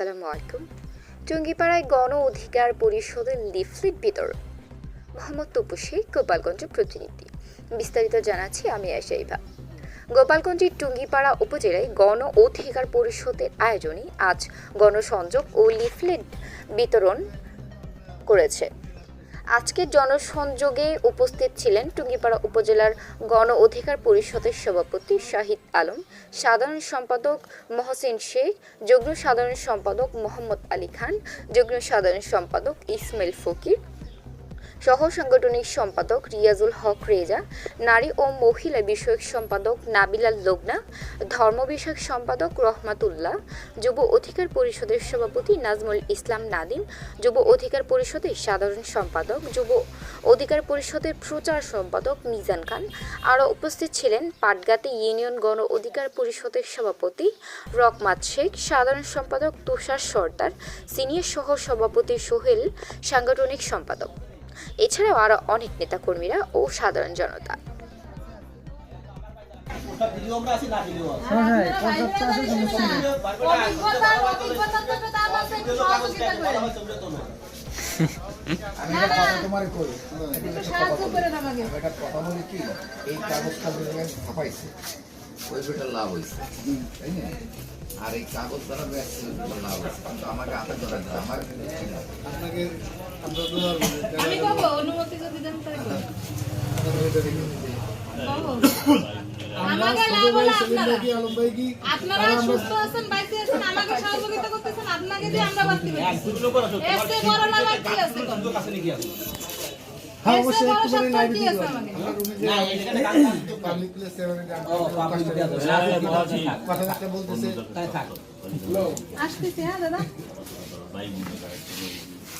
আলাইকুম। টুঙ্গিপাড়ায় গণ অধিকার পরিষদের লিফলেট বিতরণ। মোহাম্মদ তুপুসি গোপালগঞ্জ প্রতিনিধি। বিস্তারিত জানাচ্ছি আমি আশাইভা গোপালগঞ্জের টুঙ্গিপাড়া উপজেলায় গণ অধিকার পরিষদের আয়োজনে আজ গণসংযোগ ও লিফলেট বিতরণ করেছে। আজকের জনসংযোগে উপস্থিত ছিলেন টুঙ্গিপাড়া উপজেলার গণ অধিকার পরিষদের সভাপতি শাহিদ আলম, সাধারণ সম্পাদক মহসিন শেখ, যুগ্ম সাধারণ সম্পাদক মোহাম্মদ আলী খান, যুগ্ম সাধারণ সম্পাদক ইসমাইল ফকির সহ সাংগঠনিক সম্পাদক রিয়াজুল হক রেজা, নারী ও মহিলা বিষয়ক সম্পাদক নাবিলাল লোগনা ধর্ম বিষয়ক সম্পাদক রহমাতুল্লাহ, যুব অধিকার পরিষদের সভাপতি নাজমুল ইসলাম নাদিম, যুব অধিকার পরিষদের সাধারণ সম্পাদক, যুব অধিকার পরিষদের প্রচার সম্পাদক মিজান খান। আরও উপস্থিত ছিলেন পাটগাতি ইউনিয়ন গণ অধিকার পরিষদের সভাপতি রকমাত শেখ, সাধারণ সম্পাদক তুষার সর্দার, সিনিয়র সহ সভাপতি সোহেল, সাংগঠনিক সম্পাদক। এছাড়াও আরও অনেক নেতাকর্মীরা ও সাধারণ জনতা। কথা কি এই ছাপাইছে ওই লাভ হয়েছে তাই না? আর এই কাগজ দ্বারা ব্যস্ত লাভ হয়েছে কিন্তু আমাকে হাতে ধরা যায় আমার আপনাকে আমরা তো আমি কব অনুমতি যদি দেন তাই আমাকে লাভ হলো আপনারা। সুস্থ আছেন বাইতে আছেন আমাকে সহযোগিতা করতেছেন আপনাকে দিয়ে আমরা বাঁচতে তোমার এর চেয়ে বড় লাভ আর কি আছে হ্যাঁ অবশ্যই একটু সত্য করে লাইভ কি দিতে আছে আমাকে আমরা রুমে যে না, এখানে কাজ না। পাবলিক প্লেসে আমি ও, পাবলিক দিয়ে দাও। না, না, না, ঠিক আছে। কথাবার্তা বলতেছে তাই থাক। আসতেছি হ্যাঁ দাদা ভাই